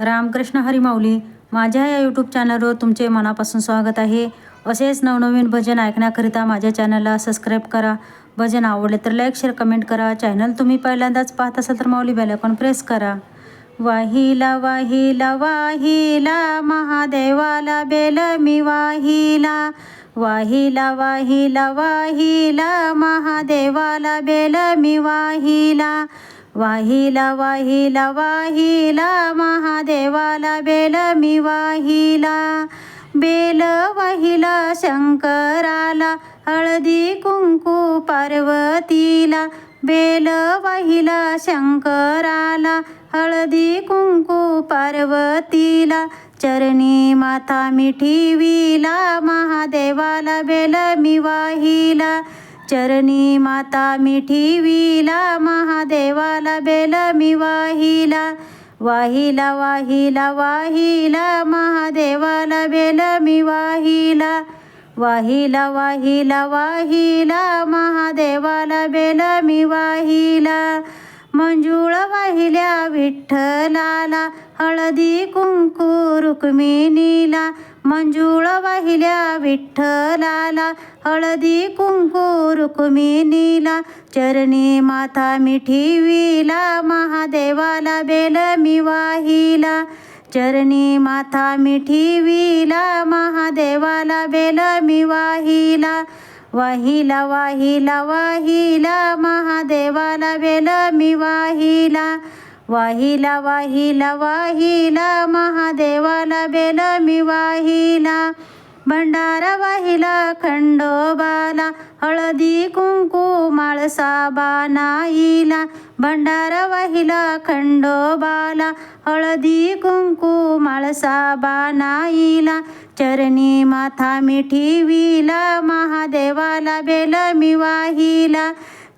रामकृष्ण हरिमाऊली माझ्या या यूट्यूब चॅनलवर तुमचे मनापासून स्वागत आहे. असेच नवनवीन भजन ऐकण्याकरिता माझ्या चॅनलला सबस्क्राईब करा. भजन आवडले तर लाईक शेअर कमेंट करा. चॅनल तुम्ही पहिल्यांदाच पाहत असाल तर माऊली बेलायकॉन प्रेस करा. वाहिला वाहिला वाहिला महादेवाला बेल मी वाहिला. वाहिला वाहिला वाहिला महादेवाला बेल मी वाहिला. वाहिला वाहिला वाहिला महादेवाला बेल मी वाहिला. बेल वाहिला शंकराला हळदी कुंकू पार्वतीला. बेल वाहिला शंकराला हळदी कुंकू पार्वतीला. चरणी माथा मिठीविला महादेवाला बेल मी वाहिला. चरणी माता ठेवीला महादेवाला बेल मी वाहिला. वाहिला वाहिला वाहिला महादेवाला बेल मी वाहिला. वाहिला वाहिला वाहिला महादेवाला बेल मी वाहिला. मंजुळ वाहिल्या विठ्ठलाला हळदी कुंकू रुक्मिणीला. मंजुळ वाहिल्या विठ्ठलाला हळदी कुंकू रुक्मिणीला. चरणी माथा मिठीविला महादेवाला बेल मी वाहिला चरणी माथा मिठीविला महादेवाला बेल मी वाहिला वाहिला वाहिला वाहिला महादेवाला वेल मी वाहिला. वाहिला वाहिला वाहिला महादेवाला बेल मी वाहिला. भंडारा वाहिला खंडोबाला हळदी कुंकू माळसा बानाईला भंडारा वाहिला खंडोबाला हळदी कुंकू माळसा बानाईला चरणी माथा मिठीविला महादेवाला बेल मी वाहिला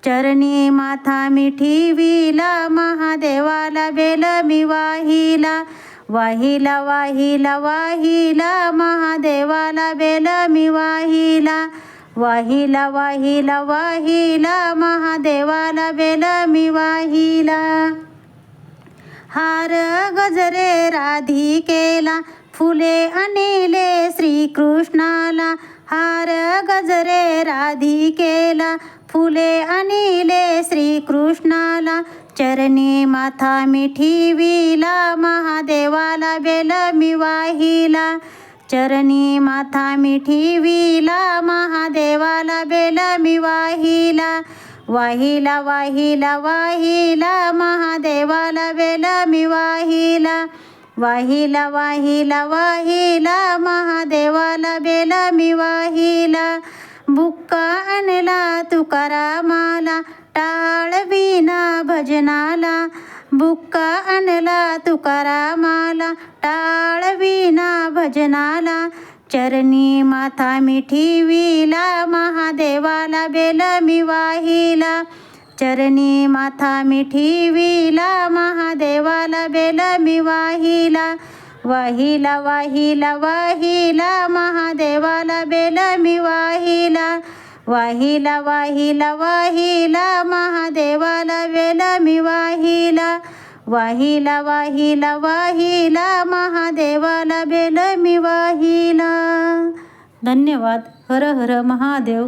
चरणी माथा मिठीविला महादेवाला बेल मी वाहिला वाहिला वाहिला वाहिला महादेवाला बेल मी वाहिला. वाहिला वाहिला वाहिला महादेवाला बेल मी वाहिला. हार गजरे राधिकेला फुले अनिले श्रीकृष्णाला. हार गजरे राधिकेला फुले अनिले श्रीकृष्णाला. चरणी माथा मिठीविला महादेवाला बेल मी वाहिला. चरणी माथा मिठीविला महादेवाला बेल मी वाहिला. वाहिला वाहिला वाहिला महादेवाला बेल मी वाहिला. वाहिला वाहिला वाहिला महादेवाला बेल मी वाहिला. बुक्का आणला तुकारामा विना भजनाला बुक्का आणला तुकारामाला टाळ विना भजनाला. चरणी माथा मिठीविला महादेवाला बेल मी वाहिला. चरणी माथा मिठीविला महादेवाला बेल मी वाहिला. वाहिला वाहिला वाहिला महादेवाला बेल मी वाहिला. वाहिला वाहिला वाहिला महादेवाला वेल मी वाहिला. वाहिला वाहिला वाहिला महादेवाला बेल मी वाहिला. धन्यवाद. हर हर महादेव.